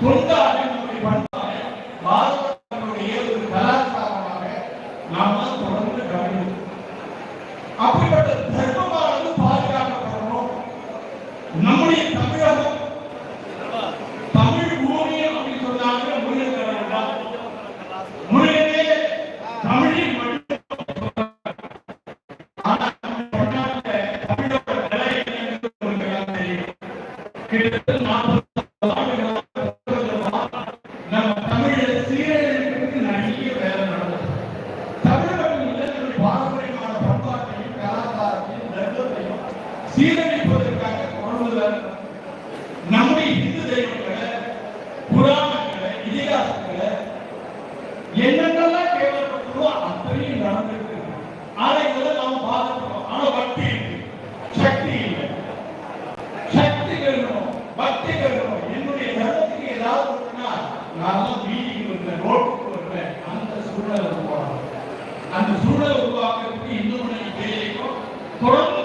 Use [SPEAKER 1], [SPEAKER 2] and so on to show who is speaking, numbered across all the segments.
[SPEAKER 1] தொண்டாக நம்முடைய தமிழகம் தமிழ் பூமி அப்படின்னு சொன்னாங்க முருகன் முருகனே தமிழில் கிட்டத்தட்ட நாற்பது நம்முடைய இந்து தெய்வங்களை புராணங்களை இதிகாசங்களை என்னென்னலாம் கேள்விப்பட்டதோ அத்தனையும் நடந்திருக்கு. ஆனா இதெல்லாம் நாம பார்த்துக்கிறோம் ஆனா பக்தி இருக்கு சக்தி இல்லை. சக்தி வேணும். பக்தி வேணும். என்னுடைய தர்மத்துக்கு ஏதாவது ஒன்றுனா நான் வீதிக்கு வருவேன் ரோட்டுக்கு வருவேன். அந்த சூழலை உருவாகும். அந்த சூழலை உருவாக்குறதுக்கு இந்து முன்னணி பேரைக்கும் தொடர்ந்து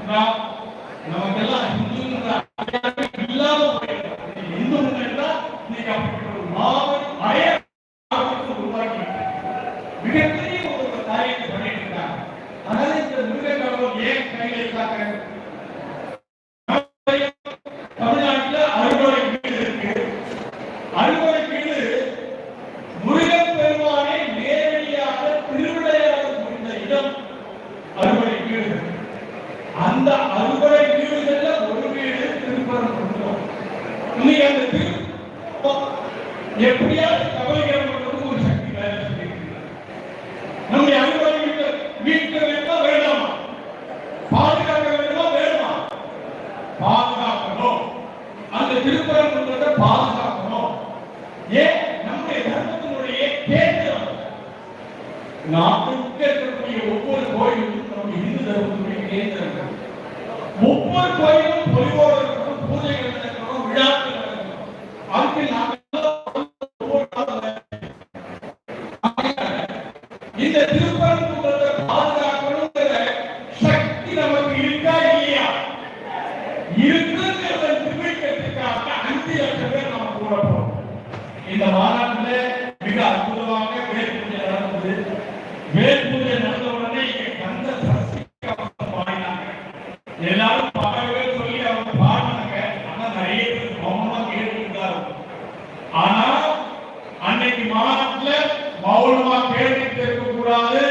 [SPEAKER 1] இல்லை அப்படின்னு நமக்கெல்லாம் இந்து முன்னணி இன்னைக்கு அப்படிப்பட்ட ஒரு மாபெரும் அடையாளத்தை உருவாக்கி மிகப்பெரிய ஒரு காரியத்தை பண்ணிட்டு இருக்காங்க. இந்த மிருக கடவுள் ஏன் இருக்காங்க தமிழ்நாட்டுல அறுவடை வீடு இருக்கு. அறுவடை வீடு முருகன் பெருமானை நேரடியாக திருவிளையாட முடிந்த இடம் அறுவடை வீடு. அந்த அறுபடை வீடுகள்ல ஒரு வீடு திருப்பரங்குன்றம். இன்னைக்கு அந்த திரு எப்படியாவது கவலைகள் ஒரு சக்தி வேலை நம்முடைய வீட்டு வீட்டு வேண்டுமா வேண்டாமா? பாதுகாக்க வேண்டுமா வேண்டுமா பாதுகாக்கணும். அந்த திருப்பரங்குன்றத்தை பாதுகாக்கணும். ஏன்? நம்முடைய தர்மத்தினுடைய கேந்திரம் நாட்டுக்கு இருக்கக்கூடிய ஒவ்வொரு கோயிலும் நம்ம இந்து தர்மத்தினுடைய கேந்திரம் ஒவ்வொரு கோயிலும் பொலிவோடு இருக்கணும் பூஜைகள் நடக்கணும் விழாக்கள் நடக்கணும். அதுக்கு நாங்கள் இந்த திருப்பரங்குன்றத்தை பாதுகாக்கணுங்கிற சக்தி நமக்கு இருக்கா இல்லையா? இருக்கு. எல்லாரும் பாடவே சொல்லி அவங்க பாடினாங்க. ஆனா நிறைய பேர் மௌனமா கேட்டுட்டு ஆனா அன்னைக்கு மாநாட்டுல மௌனமா கேட்டுட்டு இருக்க கூடாது